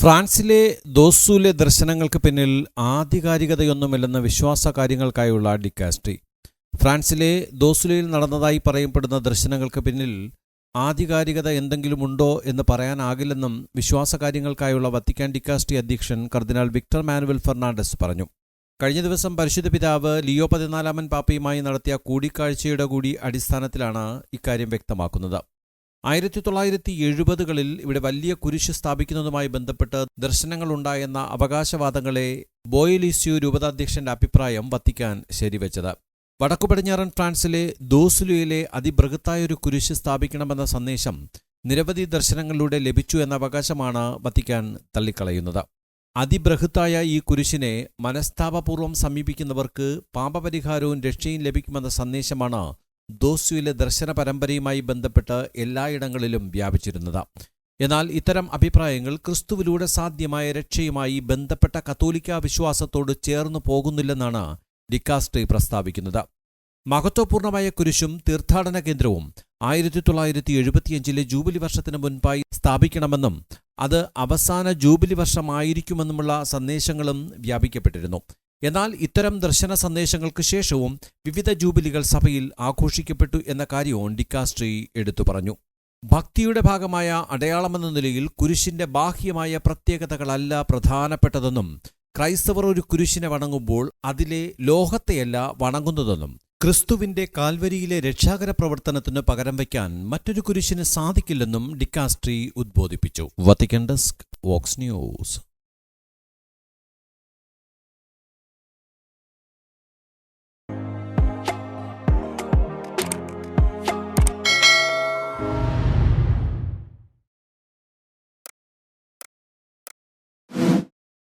ഫ്രാൻസിലെ ദോസൂലെ ദർശനങ്ങൾക്ക് പിന്നിൽ ആധികാരികതയൊന്നുമില്ലെന്ന വിശ്വാസ കാര്യങ്ങൾക്കായുള്ള ഡിക്കാസ്ട്രി. ഫ്രാൻസിലെ ദോസുലയിൽ നടന്നതായി പറയപ്പെടുന്ന ദർശനങ്ങൾക്ക് പിന്നിൽ ആധികാരികത എന്തെങ്കിലുമുണ്ടോ എന്ന് പറയാനാകില്ലെന്നും വിശ്വാസ കാര്യങ്ങൾക്കായുള്ള വത്തിക്കാൻ ഡിക്കാസ്ട്രി അധ്യക്ഷൻ കർദിനാൾ വിക്ടർ മാനുവൽ ഫെർണാണ്ടസ് പറഞ്ഞു. കഴിഞ്ഞ ദിവസം പരിശുദ്ധ പിതാവ് ലിയോ പതിനാലാമൻ പാപ്പയുമായി നടത്തിയ കൂടിക്കാഴ്ചയുടെ കൂടി അടിസ്ഥാനത്തിലാണ് ഇക്കാര്യം വ്യക്തമാക്കുന്നത്. ആയിരത്തി തൊള്ളായിരത്തി എഴുപതുകളിൽ ഇവിടെ വലിയ കുരിശ് സ്ഥാപിക്കുന്നതുമായി ബന്ധപ്പെട്ട് ദർശനങ്ങളുണ്ടായെന്ന അവകാശവാദങ്ങളെ ബോയലിസ്യു രൂപതാധ്യക്ഷന്റെ അഭിപ്രായം വത്തിക്കാൻ ശരിവെച്ചത്. വടക്കു പടിഞ്ഞാറൻ ഫ്രാൻസിലെ ദോസുലുയിലെ അതിബൃഹത്തായൊരു കുരിശ് സ്ഥാപിക്കണമെന്ന സന്ദേശം നിരവധി ദർശനങ്ങളിലൂടെ ലഭിച്ചു എന്ന അവകാശമാണ് വത്തിക്കാൻ തള്ളിക്കളയുന്നത്. അതിബൃഹത്തായ ഈ കുരിശിനെ മനസ്താപപൂർവം സമീപിക്കുന്നവർക്ക് പാപപരിഹാരവും രക്ഷയും ലഭിക്കുമെന്ന സന്ദേശമാണ് ദോസ്യുവിലെ ദർശന പരമ്പരയുമായി ബന്ധപ്പെട്ട് എല്ലായിടങ്ങളിലും വ്യാപിച്ചിരുന്നത്. എന്നാൽ ഇത്തരം അഭിപ്രായങ്ങൾ ക്രിസ്തുവിലൂടെ സാധ്യമായ രക്ഷയുമായി ബന്ധപ്പെട്ട കത്തോലിക്ക വിശ്വാസത്തോട് ചേർന്നു പോകുന്നില്ലെന്നാണ് ഡിക്കാസ്ട്രി പ്രസ്താവിക്കുന്നത്. മഹത്വപൂർണമായ കുരിശും തീർത്ഥാടന കേന്ദ്രവും ആയിരത്തി തൊള്ളായിരത്തി എഴുപത്തിയഞ്ചിലെ ജൂബിലി വർഷത്തിന് മുൻപായി സ്ഥാപിക്കണമെന്നും അത് അവസാന ജൂബിലി വർഷമായിരിക്കുമെന്നുമുള്ള സന്ദേശങ്ങളും വ്യാപിക്കപ്പെട്ടിരുന്നു. എന്നാൽ ഇത്തരം ദർശന സന്ദേശങ്ങൾക്ക് ശേഷവും വിവിധ ജൂബിലികൾ സഭയിൽ ആഘോഷിക്കപ്പെട്ടു എന്ന കാര്യവും ഡിക്കാസ്ട്രി എടുത്തു പറഞ്ഞു. ഭക്തിയുടെ ഭാഗമായ അടയാളമെന്ന നിലയിൽ കുരിശിന്റെ ബാഹ്യമായ പ്രത്യേകതകളല്ല പ്രധാനപ്പെട്ടതെന്നും ക്രൈസ്തവർ ഒരു കുരിശിനെ വണങ്ങുമ്പോൾ അതിലെ ലോഹത്തെയല്ല വണങ്ങുന്നതെന്നും ക്രിസ്തുവിന്റെ കാൽവരിയിലെ രക്ഷാകര പ്രവർത്തനത്തിന് പകരം വയ്ക്കാൻ മറ്റൊരു കുരിശിന് സാധിക്കില്ലെന്നും dicastery ഉദ്ബോധിപ്പിച്ചു. Vatican desk Vox News.